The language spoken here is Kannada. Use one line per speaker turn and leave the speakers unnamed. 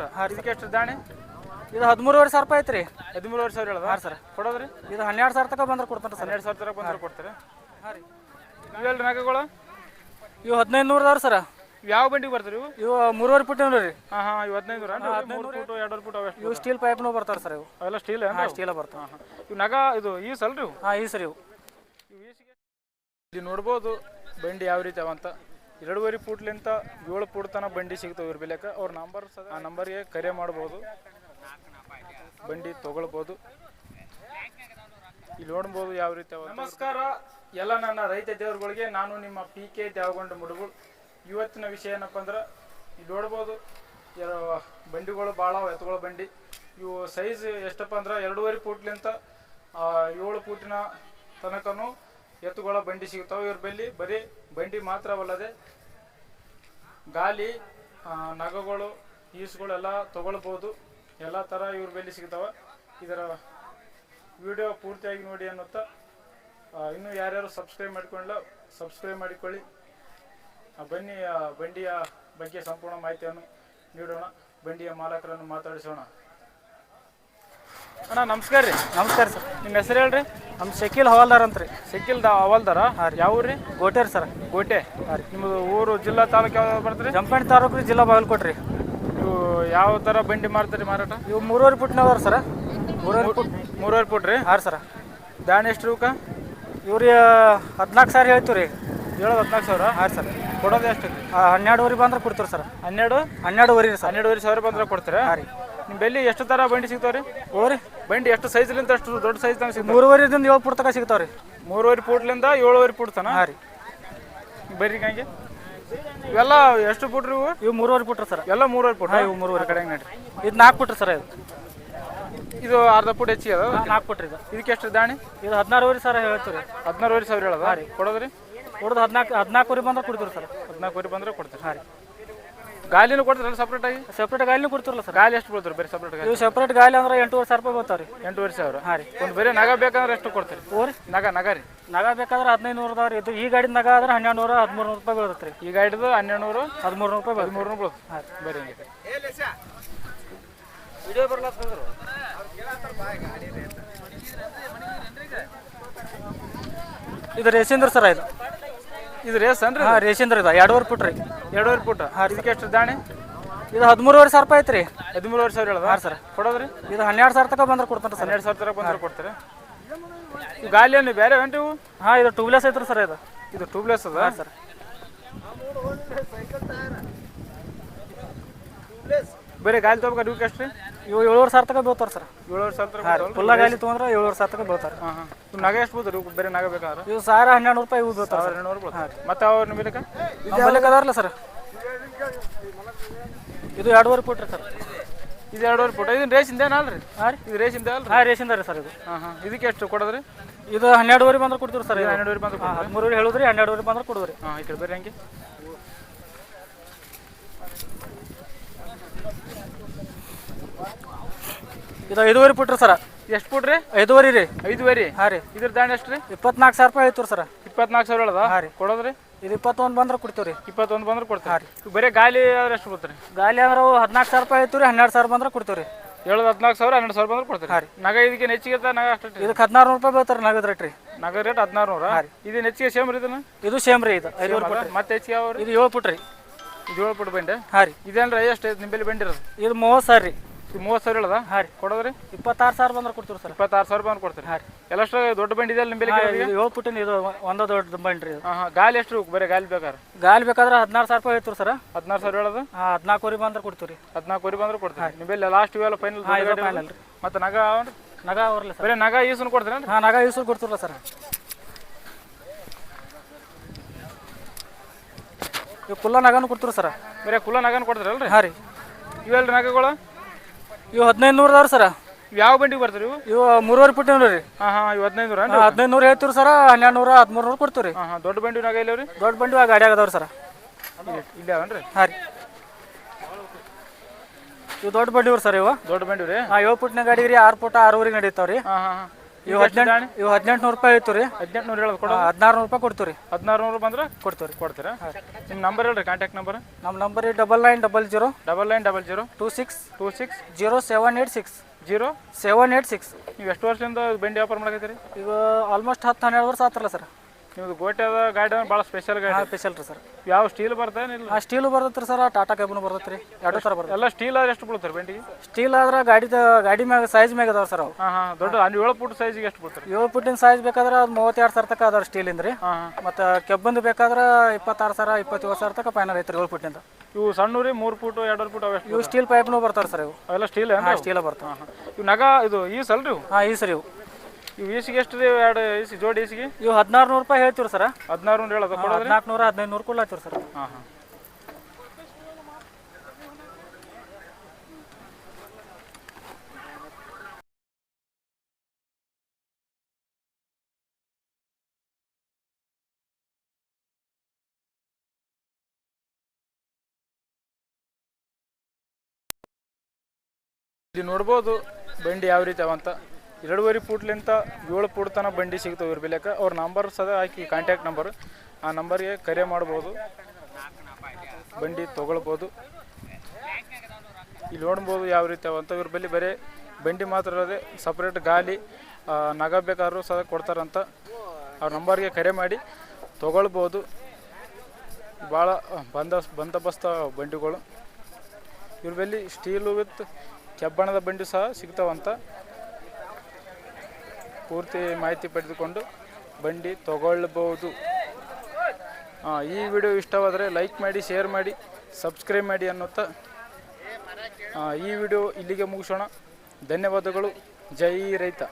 ಪುಟ ಇದಕ್ಕೆ ಎಷ್ಟು ದಾಣಿ?
ಇದು ಹದಿಮೂರುವರೆ ಸಾವಿರ ರೂಪಾಯಿ ಐತ್ರಿ.
ಹದಿಮೂರುವರೆ ಸಾವಿರ ಹೇಳೋದು?
ಹಾಂ ಸರ್.
ಕೊಡೋದ್ರಿ?
ಇದು ಹನ್ನೆರಡು ಸಾವಿರ ತನಕ ಬಂದ್ರೆ ಕೊಡ್ತಾರೆ ಸರ್.
ಹನ್ನೆರಡು ಸಾವಿರ ತನಕ ಬಂದ್ರೆ ಕೊಡ್ತಾರೆ?
ಹಾಂ ರೀ.
ಇವೆಲ್ಲ ಮೇಘಗಳು
ಇವು ಹದಿನೈದು ನೂರದವ್ರು ಸರ್.
ಇವು ಯಾವ ಬಂಡಿಗೆ ಬರ್ತಾರೆ ಇವು?
ಇವು ಮೂರುವರೆ ಫುಟ್ ರೀ
ಹಾಂ ಹಾಂ ಇವು ಹದಿನೈದು ನೂರ ಹದಿನೈದು ಫುಟ್ ಎರಡು ಫುಟ್ ಅವೆಷ್ಟು
ಇವು ಸ್ಟೀಲ್ ಪೈಪ್ನು ಬರ್ತಾರೆ ಸರ್ ಇವು.
ಅವೆಲ್ಲ ಸ್ಟೀಲ್
ಹಾಂ ಸ್ಟೀಲ ಬರ್ತಾವೆ.
ಹಾಂ ಇವು ನಗ ಇದು ಈ ಸಲ್ರಿ ಹಾ
ಹಾಂ ಈ ಸರ್ ಇವು.
ಇಲ್ಲಿ ನೋಡ್ಬೋದು ಬಂಡಿ ಯಾವ ರೀತಿ ಅವಂತ ಎರಡೂವರೆ ಫೂಟ್ಲಿಂತ ಏಳು ಫೂಟ್ ತನಕ ಬಂಡಿ ಸಿಗ್ತಾವೆ ಇವ್ರ ಬೆಲೆಕ. ಅವ್ರ ನಂಬರ್ ಆ ನಂಬರ್ಗೆ ಕರೆ ಮಾಡ್ಬೋದು. ಬಂಡಿ ತಗೊಳ್ಬೋದು. ಇಲ್ಲಿ ನೋಡ್ಬೋದು ಯಾವ ರೀತಿ ನಮಸ್ಕಾರ. ಎಲ್ಲ ನನ್ನ ರೈತ ದೇವರುಗಳಿಗೆ ನಾನು ನಿಮ್ಮ ಪಿ ಕೆ ದೇವಗೊಂಡ ಮುಡುಗಳು ಇವತ್ತಿನ ವಿಷಯ ಏನಪ್ಪ ಅಂದ್ರೆ, ಇಲ್ಲಿ ನೋಡ್ಬೋದು ಬಂಡಿಗಳು ಭಾಳ ಎತ್ತುಗಳ ಬಂಡಿ. ಇವು ಸೈಜ್ ಎಷ್ಟಪ್ಪ ಅಂದ್ರೆ, ಎರಡೂವರೆ ಫೂಟ್ಲಿಂತ ಏಳು ಫೂಟಿನ ತನಕನೂ ಎತ್ತುಗಳ ಬಂಡಿ ಸಿಗ್ತಾವೆ. ಇವ್ರ ಬೆಲ್ಲಿ ಬರೀ ಬಂಡಿ ಮಾತ್ರವಲ್ಲದೆ ಗಾಲಿ ನಗಗಳು ಈಸ್ಗಳೆಲ್ಲ ತಗೊಳ್ಬೋದು. ಎಲ್ಲ ಥರ ಇವ್ರ ಬೆಲ್ಲಿ ಸಿಗ್ತಾವೆ. ಇದರ ವಿಡಿಯೋ ಪೂರ್ತಿಯಾಗಿ ನೋಡಿ ಅನ್ನುತ್ತಾ. ಇನ್ನೂ ಯಾರ್ಯಾರು ಸಬ್ಸ್ಕ್ರೈಬ್ ಮಾಡ್ಕೊಳ್ಳ ಸಬ್ಸ್ಕ್ರೈಬ್ ಮಾಡಿಕೊಳ್ಳಿ. ಆ, ಬನ್ನಿ ಬಂಡಿಯ ಬಗ್ಗೆ ಸಂಪೂರ್ಣ ಮಾಹಿತಿಯನ್ನು ನೀಡೋಣ. ಬಂಡಿಯ ಮಾಲಕರನ್ನು ಮಾತಾಡಿಸೋಣ. ಅಣ್ಣ ನಮಸ್ಕಾರ ರೀ.
ನಮಸ್ಕಾರ ಸರ್.
ನಿಮ್ಮ ಹೆಸರು ಹೇಳ್ರಿ?
ನಮ್ಮ ಶಕೀಲ್ ಹವಾಲ್ದಾರ್ ಅಂತ ರೀ.
ಸಿಕ್ಕಿಲ್ದ ಅವಲ್ದಾರ ಯಾವ ರೀ.
ಗೋಟೆ ಸರ್.
ಗೋಟೆ ನಿಮ್ದು ಊರು ಜಿಲ್ಲಾ ತಾಲೂಕು ಯಾವ್ದು ಬರ್ತೀರಿ
ಜಂಪೇಣಿ ತಾಲೂಕು ರೀ ಜಿಲ್ಲಾ ಬಾಗಲ್ ಕೊಟ್ರಿ
ಇವು ಯಾವ ಥರ ಬಂಡಿ ಮಾರ್ತೀರಿ ಮಾರಾಟ?
ಇವು ಮೂರುವರೆ ಫುಟ್ನವ ಸರ್. ಮೂರುವರೆ ಪುಟ್.
ಮೂರುವರೆ ಪುಟ್ ರೀ?
ಹಾಂ ಸರ್.
ದಾಣಿ ಎಷ್ಟು ರೂಕ
ಇವ್ರಿ ಹದಿನಾಲ್ಕು ಸಾವಿರ ಹೇಳ್ತೀವಿ ರೀ.
ಏಳು ಹದಿನಾಲ್ಕು ಸಾವಿರ?
ಹಾಂ ಸರ್.
ಕೊಡೋದು ಎಷ್ಟು
ಹನ್ನೆರಡುವರೆ ಬಂದ್ರೆ ಕೊಡ್ತೀವಿ ಸರ್.
ಹನ್ನೆರಡು?
ಹನ್ನೆರಡುವರೆ ರೀ ಸರ್.
ಹನ್ನೆರಡುವರೆ ಸಾವಿರ ಬಂದ್ರೆ ಕೊಡ್ತೀರಾ?
ಹಾಂ ರೀ
ನಿಮ್ಮ ಬೆಲ್ಲಿ ಎಷ್ಟು ಥರ ಬಂಡಿ ಸಿಗ್ತಾವೆ ರೀ?
ಓರಿ
ಬಂಡಿ ಎಷ್ಟು ಸೈಜ್ಲಿಂದ ಅಷ್ಟು ದೊಡ್ಡ ಸೈಜ್ ತನಕ ಸಿಗ್ತಾವೆ
ಮೂರುವರೆದಿಂದ ಏಳು ಫುಟ್ ತನಕ ಸಿಗ್ತಾವೆ ರೀ.
ಮೂರುವರೆ ಫೂಟ್ಲಿಂದ ಏಳುವರೆ ಫೂಟ್ ತನ
ಹಾಂ ರೀ.
ಬರ್ರಿ ಹಂಗೆ ಇವೆಲ್ಲ ಎಷ್ಟು ಫೂಟ್ ರೀ ಇವು?
ಇವು ಮೂರುವರೆ ಫುಟ್ ರೀ ಸರ್.
ಎಲ್ಲ ಮೂರುವರೆ ಫೂಟ್
ಇವು ಮೂರುವರೆ
ಕಡೆ ನಡ್ರಿ.
ಇದು ನಾಲ್ಕು ಫುಟ್ ರೀ ಸರ್ ಇದು.
ಇದು ಅರ್ಧ ಫೂಟ್ ಹೆಚ್ಚಿಗೆ ಅದ
ನಾಲ್ಕು ಪುಟ್ರಿ ರೀ ಇದು.
ಇದಕ್ಕೆ ಎಷ್ಟು ದಾಣಿ?
ಇದು ಹದಿನಾರುವರೆ ಸಾವಿರ ಹೇಳ್ತೀವಿ ರೀ.
ಹದಿನಾರುವರೆ ಸಾವಿರ ಹೇಳದ? ಕೊಡೋದ್ರಿ?
ಕೊಡೋದು ಹದಿನಾಲ್ಕು ಹದಿನಾಲ್ಕುವರೆ ಬಂದ್ರೆ ಕೊಡ್ತೀವಿ ಸರ್.
ಹದಿನಾಲ್ಕುವರೆ ಬಂದ್ರೆ ಕೊಡ್ತೀರಿ.
ಹಾಂ ರೀ.
ಗಾಲಿನೂ ಕೊಡ್ತಾರಲ್ಲ ಸಪ್ರೇಟ್ ಆಗಿ?
ಸಪ್ರೇಟ್ ಗಾಲಿನೂ ಕೊಡ್ತಾರಲ್ಲ ಸರ್.
ಗಾಲಿ ಎಷ್ಟು ಬೀಳ್ತಾರೆ ಬೇರೆ ಸಪ್ರೇಟ್ ಗಾಲಿ?
ಇವು ಸಪ್ರೇಟ್ ಗಾಲಿ ಅಂದ್ರೆ ಎಂಟೂವರೆ ಸಾವಿರ ರೂಪಾಯಿ ಬರ್ತಾರೆ
ಎಂಟೂವರೆ ಸಾವಿರ?
ಹಾಂ ರೀ.
ಒಂದು ಬೇರೆ ನಗ ಬೇಕಂದ್ರೆ ಎಷ್ಟು ಕೊಡ್ತೀರಿ?
ಓರಿ
ನಗ ನಗ ರೀ?
ನಗ ಬೇಕಾದ್ರೆ ಹದಿನೈದು ನೂರು ಅದಾವ ರೀ ಇದು ಈ ಗಾಡಿ ನಗ ಆದ್ರೆ ಹನ್ನೆರಡು ನೂರ ಹದಿಮೂರು ನೂರು ರೂಪಾಯಿ ಬೀಳುತ್ತೆ ರೀ.
ಈ ಗಾಡಿದು ಹನ್ನೆರಡು ನೂರು
ಹದಿಮೂರು ನೂರು ರೂಪಾಯಿ
ಹದಿಮೂರು ನೂರು ಬೀಳುತ್ತೆ.
ಹಾಂ
ಬೇರೆ
ವಿಡಿಯೋ ಬರ್ಲಾತ್ತಂದ್ರು ಇದು ರೇಸಿಂದ್ರ ಸರ್ ಇದು.
ಇದು ರೇಸ್ ಅಂದ್ರೆ
ಹಾಂ ರೇಷಿಂದ್ರ ಇದು. ಎರಡುವರೆ ಫುಟ್ ರೀ
ಎರಡೂವರೆ ಫುಟ್ ಇದಕ್ಕೆ ಎಷ್ಟು ದಾಣೆ?
ಇದು ಹದಿಮೂರುವರೆ ಸಾವಿರ ರೂಪಾಯಿ ಐತ್ರಿ.
ಹದಿಮೂರುವರೆ ಸಾವಿರ ಹೇಳೋದು?
ಹಾಂ ಸರ್.
ಕೊಡೋದ್ರಿ?
ಇದು ಹನ್ನೆರಡು ಸಾವಿರ ತನಕ ಬಂದ್ರೆ ಕೊಡ್ತಾರೆ ಸರ್.
ಹನ್ನೆರಡು ಸಾವಿರ ತನಕ ಬಂದ್ರೆ ಕೊಡ್ತಾರೆ? ಗಾಲಿ ಏನು ಬೇರೆ ಏನು
ಹಾಂ ಇದು ಟೂಬ್ಲೆಸ್ ಐತ್ರಿ ಸರ್ ಇದು.
ಇದು ಟೂಬ್ಲೆಸ್ ಅದ?
ಹಾಂ ಸರ್.
ಬೇರೆ ಗಾಲಿ ತಗೋಬೇಕು ಡ್ಯೂಕ್ ಎಷ್ಟು ರೀ
ಇವು ಏಳುವರೆ ಸಾವಿರ ತನಕ ಬೀಳ್ತಾರೆ ಸರ್.
ಏಳುವರೆ ಸಾವಿರ ತರ
ಹಾಂ ತೊಗೊಂಡ್ರೆ ಏಳುವರೆ ಸಾವಿರ ತನಕ ಬೀಳ್ತಾರೆ.
ಹಾಂ ಹಾಂ. ಇವು ನಗ ಎಷ್ಟು ಬೀಳ್ತಾರೆ? ಇವು ಬೇರೆ ನಗ ಬೇಕಾದ್ರೆ?
ಇವು ಸಾವಿರ ಹನ್ನೆರಡು ರೂಪಾಯಿ ಇವು ಬೀಳ್ತಾರೆ
ಸಾವಿರ ಬೀಳ್ತಾರೆ. ಮತ್ತೆ ಅವ್ರ
ನಮ್ಮ ಅದಾರಲ್ಲ ಸರ್? ಇದು ಎರಡೂವರೆ ಫುಟ್ ರೀ ಸರ್.
ಇದು ಎರಡೂವರೆ ಫುಟ್. ಇದು ರೇಸಿಂದ ಅಲ್ರಿ
ಹಾಂ ರೀ.
ಇದು ರೇಸಿಂದ ಅಲ್ರಿ
ಹಾಂ ರೇಷಿಂದ ರೀ ಸರ್ ಇದು.
ಹಾಂ ಹಾಂ. ಇದಕ್ಕೆ ಎಷ್ಟು ಕೊಡೋದ್ರಿ?
ಇದು ಹನ್ನೆರಡುವರೆ ಬಂದ್ರೆ ಕೊಡ್ತೀವಿ ಸರ್ ಇದು
ಹನ್ನೆರಡುವರೆ ಬಂದ್ರೆ
ಹಾಂ ಹೇಳಿದ್ರಿ ಹೇಳುದ್ರಿ ಹನ್ನೆರಡುವರೆ ಬಂದ್ರೆ ಕೊಡೋದ್ರಿ
ಹಾಂ ಈ ಕಡೆ ಬೇರೆ ಹಂಗೆ.
ಇದು ಐದುವರೆ ಫುಟ್ ಸರ.
ಎಷ್ಟು ಫುಟ್ ರೀ
ಐದುವರೆ ರೀ.
ಐದುವರೆ.
ಹಾಂ ರೀ.
ಇದ್ರ ದಾಣಿ ಎಷ್ಟು ರೀ
ಇಪ್ಪತ್ನಾಲ್ಕು ಸಾವಿರ ರೂಪಾಯಿ ಐತ್ರಿ ಸರ.
ಇಪ್ಪತ್ನಾಲ್ಕು ಸಾವಿರ ಹೇಳದ
ಹಾಂ ರೀ.
ಕೊಡೋದ್ರಿ?
ಇದು ಇಪ್ಪತ್ತೊಂದು ಬಂದ್ರೆ ಕೊಡ್ತೀವಿ ರೀ.
ಇಪ್ಪತ್ತೊಂದು ಬಂದ್ರೆ ಕೊಡ್ತೀವಿ. ಹಾ ರೀ. ಬರೀ ಗಾಲಿ ಆದ್ರೆ ಎಷ್ಟು ಬೀಳ್ತಾರೆ
ಗಾಲಿ ಅಂದ್ರೆ ಅವು ಹದಿನಾಲ್ಕು ಸಾವಿರ ರೂಪಾಯಿ ಐತ್ರಿ ಹನ್ನೆರಡು ಸಾವಿರ ಬಂದ್ರೆ ಕೊಡ್ತೀವಿ ರೀ.
ಏಳು ಹದಿನಾಲ್ಕು ಸಾವಿರ ಹನ್ನೆರಡು ಸಾವಿರ ಬಂದ್ರೆ ಕೊಡ್ತೇವೆ
ಹಾಂ ರೀ.
ನಗ ಇದಕ್ಕೆ ಹೆಚ್ಚಿಗೆ ನಗ ಅಷ್ಟು ರೀ
ಇದಕ್ಕೆ ಹದಿನಾರು ರೂಪಾಯಿ ಬರ್ತಾರೆ ನಗದ ರೇಟ್ ರೀ.
ನಗ ರೇಟ್ ಹದಿನಾರು ನೂರ ಇದು ಹೆಚ್ಚಿಗೆ ಸೇಮ್ ರೀ ಇದನ್ನ?
ಇದು ಸೇಮ್ ರೀ ಇದು ಐದು ರೂಪಾಯಿ
ಮತ್ತೆ ಹೆಚ್ಚಿಗೆ ಯಾವ ರೀ
ಇದು ಏಳು ಫುಟ್ ರೀ.
ಇದು ಏಳು ಫುಟ್ ಬಂಡೆ?
ಹಾಂ ರೀ.
ಇದೇನ್ರಿ ಎಷ್ಟು ನಿಂಬಲ್ಲಿ ಬಂಡಿರೋದು
ಇದು ಮೂವತ್ತು ಸಾವಿರ ರೀ.
ಮೂವತ್ತು ಸಾವಿರ ಹೇಳದ?
ಹಾಂ ರೀ.
ಕೊಡೋದ್ರಿ?
ಇಪ್ಪತ್ತಾರು ಸಾವಿರ ಬಂದ್ರೆ ಕೊಡ್ತೀವಿ ಸರ್.
ಇಪ್ಪತ್ತಾರು ಸಾವಿರ ಬಂದ್ರೆ ಕೊಡ್ತೀರಿ.
ಹಾಂ ರೀ.
ಎಲ್ಲಷ್ಟು ದೊಡ್ಡ ಬಂಡಿ ಇದೆ ನಿಂಬಲ್ಲಿ
ಏಳು ಇದು ಒಂದೇ ದೊಡ್ಡ ಬಂಡಿ ರೀ
ಹಾಂ ಗಾಲಿ ಎಷ್ಟು ಬರೀ ಗಾಲಿ ಬೇಕಾರೆ
ಗಾಲಿ ಬೇಕಾದ್ರೆ ಹದಿನಾರು ಸಾವಿರ ರೂಪಾಯಿ ಐತ್ರಿ ಸರ್.
ಹದಿನಾರು ಸಾವಿರ ಹೇಳೋದು?
ಹಾಂ ಹದಿನಾಲ್ಕುವರೆ ಬಂದ್ರೆ ಕೊಡ್ತೀವಿ ರೀ
ಹದಿನಾಲ್ಕುವರೆ ಬಂದ್ರೆ ಕೊಡ್ತೀವಿ ನಿಂಬಲ್ಲಿ ಲಾಸ್ಟ್ ಇವೆಲ್ಲ ಫೈನಲ್
ಫೈನಲ್ ರೀ.
ಮತ್ತೆ ನಗ
ನಗ ಅವ್ರಲ್ಲ ಸರ್.
ಬರೀ ನಗ ಈಸನ್ ಕೊಡ್ತೀರಿ
ಹಾಂ ನಗ ಈಸು ಕೊಡ್ತಿರಲ್ಲ ಸರ್. ಕುಲ್ಲ ನಗನು ಕೊಡ್ತೀರ ಸರ್.
ಬರೀ ಕುಲ್ಲ ನಗನು ಕೊಡ್ತೀರಲ್ರಿ?
ಹಾಂ ರೀ.
ಇವೆಲ್ರಿ ನಗಗಳು?
ಇವು ಹದಿನೈದು ನೂರು ಅದಾವ್ರಿ ಸರ್.
ಯಾವ ಬಂಡಿಗೆ ಬರ್ತಾರೆ ಇವು?
ಇವು ಮೂರುವರೆ ಫುಟ್ ರೀ.
ಹಾಂ ಹಾಂ ಇವು ಹದಿನೈದು ನೂರ
ಹದಿನೈದು ನೂರು ಹೇಳ್ತೀವಿ ಸರ್ ಹನ್ನೆರಡು ನೂರ ಹದಿಮೂರು ನೂರು ಕೊಡ್ತೀವಿ ರೀ
ಹಾಂ ಹಾಂ ದೊಡ್ಡ ಬಂಡಿ ಇಲ್ಲಿ ಇಲ್ಲವ್ರಿ
ದೊಡ್ಡ ಬಂಡಿ ಆ ಗಾಡಿ ಆಗದವ್ರಿ ಸರ್.
ಇಲ್ಲಿ ಅವನ್ರಿ
ಹಾಂ ರೀ. ಇವು ದೊಡ್ಡ ಬಂಡಿ ಇವ್ರಿ ಸರ್ ಇವು.
ದೊಡ್ಡ ಬಂಡಿ ರೀ
ಹಾಂ ಏಳು ಫುಟ್ನ ಗಾಡಿ ರೀ ಆರು ಫುಟ್ ಆರೂವರೆಗೆ ನಡೀತಾವ್ರಿ.
ಹಾಂ ಹಾಂ ಹಾಂ.
ಇವು ಹದಿನೆಂಟು ಇವು ಹದಿನೆಂಟು ನೂರು ರೂಪಾಯಿ ಇತ್ತು ರೀ.
ಹದಿನೆಂಟು ನೂರು ಹೇಳೋದು ಕೊಡೋ
ಹದಿನಾರು ನೂರು ರೂಪಾಯಿ ಕೊಡ್ತೀವಿ ರೀ.
ಹದಿನಾರು ನೂರು ಬಂದ್ರೆ
ಕೊಡ್ತೀವಿ
ಕೊಡ್ತೀರಾ? ನಿಮ್ಮ ನಂಬರ್ ಹೇಳ್ರಿ ಕಾಂಟ್ಯಾಕ್ಟ್ ನಂಬರ್
ನಮ್ಮ number double nine double zero
double nine double zero
two six
two six
zero seven eight six
zero
seven eight six.
ನೀವು ಎಷ್ಟು ವರ್ಷದಿಂದ ಬೆಂಡಿ ವ್ಯಾಪಾರ ಮಾಡಕತ್ತೀರಿ?
ಈಗ ಆಲ್ಮೋಸ್ಟ್ ಹತ್ತು ಹನ್ನೆರಡು ವರ್ಷ ಆತರಲ್ಲ ಸರ್.
ನಿಮ್ದು ಗೋಟ್ಯಾದ ಗಾಡಿ ಭಾಳ ಸ್ಪೆಷಲ್ ಗಾಡಿ?
ಸ್ಪೆಷಲ್ ರೀ ಸರ್.
ಯಾವ ಸ್ಟೀಲ್ ಬರ್ತಾನೆ ಇಲ್ಲ?
ಆ ಸ್ಟೀಲ್ ಬರ್ತೈತೆ ಸರ್ ಟಾಟಾ ಕ್ಯಾಬ್ ಬರ್ತೈತೆ ರೀ ಎರಡು ಥರ ಬರ್ತದೆ
ಎಲ್ಲ ಸ್ಟೀಲ್ ಆದ್ರೆ ಎಷ್ಟು ಬೀಳ್ತಾರೆ ಬೆಂಡಿಗೆ
ಸ್ಟೀಲ್ ಆದ್ರೆ ಗಾಡಿ ಗಾಡಿ ಮ್ಯಾಗ ಸೈಜ್ ಮ್ಯಾಗ ಅದಾವ ಸರ್ ಅವು.
ಹಾಂ ಹಾಂ ದೊಡ್ಡ ಅಂದ್ರೆ ಏಳು ಫುಟ್ ಸೈಜಿಗೆ ಎಷ್ಟು ಬೀಳ್ತಾರೆ
ಏಳು ಫುಟ್ಟಿನ ಸೈಜ್ ಬೇಕಾದ್ರೆ ಅದು ಮೂವತ್ತೆರಡು ಸಾವಿರ ತನಕ ಅದಾವ ಸ್ಟೀಲಿಂದ ರೀ ಮತ್ತು ಕೆಬ್ಬಂದು ಬೇಕಾದ್ರೆ ಇಪ್ಪತ್ತಾರು ಸಾವಿರ ಇಪ್ಪತ್ತೇಳು ಸಾವಿರ ತನಕ ಫೈನಲ್ ಐತ್ರಿ ರೀ ಏಳು ಪುಟ್ಟಿಂದ.
ಇವು ಸಣ್ಣ ರೀ ಮೂರು ಫುಟ್ ಎರಡು ಫುಟ್ ಅವೆಷ್ಟು
ಇವು ಸ್ಟೀಲ್ ಪೈಪ್ನು ಬರ್ತಾರೆ ಸರ್ ಇವು.
ಅವೆಲ್ಲ ಸ್ಟೀಲ್
ಸ್ಟೀಲ ಬರ್ತಾವೆ.
ಇವು ನಗ ಇದು ಈಸ್ ಅಲ್ರಿ ಇವು?
ಹಾಂ ಈ ಸರಿ ಇವು.
ಇವು ಈಸಿಗೆ ಎಷ್ಟು ರೀ? ಎರಡು ಈಸಿ ಜೋಡಿ ಈಸಿಗೆ?
ಇವು ಹದಿನಾರು ನೂರು ರೂಪಾಯಿ ಹೇಳ್ತೀವಿ ಸರ್.
ಹದಿನಾರು ನೂರು ಹೇಳೋದು ಕೊಡೋದ್ರಿ?
ಹದಿನಾಲ್ಕು ನೂರ ಹದಿನೈದು ನೂರು ಕೊಡ್ಲಾತೀವಿ ಸರ್.
ಹಾಂ ಹಾಂ. ಇಲ್ಲಿ ನೋಡ್ಬೋದು ಬಂಡಿ ಯಾವ ರೀತಿ ಅವಂತ ಎರಡೂವರೆ ಫೂಟ್ಲಿಂತ ಏಳು ಫೂಟ್ ತನಕ ಬಂಡಿ ಸಿಗ್ತವೆ ಇವ್ರ ಬಿಲ್ಯಾಕ ಅವ್ರ ನಂಬರ್ ಸದ ಹಾಕಿ ಕಾಂಟ್ಯಾಕ್ಟ್ ನಂಬರ್ ಆ ನಂಬರ್ಗೆ ಕರೆ ಮಾಡ್ಬೋದು. ಬಂಡಿ ತೊಗೊಳ್ಬೋದು. ಇಲ್ಲಿ ನೋಡ್ಬೋದು ಯಾವ ರೀತಿ ಅವಂತ ಇವ್ರ ಬಳಿ ಬರೀ ಬಂಡಿ ಮಾತ್ರ ಇರೋದೆ ಸಪ್ರೇಟ್ ಗಾಲಿ ಆ, ನಗ ಬೇಕಾದ್ರೂ ಸಹ ಕೊಡ್ತಾರಂತ. ಅವ್ರ ನಂಬರ್ಗೆ ಕರೆ ಮಾಡಿ ತೊಗೊಳ್ಬೋದು. ಭಾಳ ಬಂದ ಬಂದೋಬಸ್ತ ಬಂಡಿಗಳು. ಇವ್ರ ಬಳಿ ಸ್ಟೀಲು ವಿತ್ ಕೆಬ್ಬಣದ ಬಂಡಿ ಸಹ ಸಿಗ್ತಾವಂತ. ಪೂರ್ತಿ ಮಾಹಿತಿ ಪಡೆದುಕೊಂಡು ಬಂಡಿ ತಗೊಳ್ಬೋದು ಈ ವಿಡಿಯೋ ಇಷ್ಟವಾದರೆ ಲೈಕ್ ಮಾಡಿ, ಶೇರ್ ಮಾಡಿ, ಸಬ್ಸ್ಕ್ರೈಬ್ ಮಾಡಿ ಅನ್ನುತ್ತಾ. ಈ ವಿಡಿಯೋ ಇಲ್ಲಿಗೆ ಮುಗಿಸೋಣ. ಧನ್ಯವಾದಗಳು. ಜೈ ರೈತ.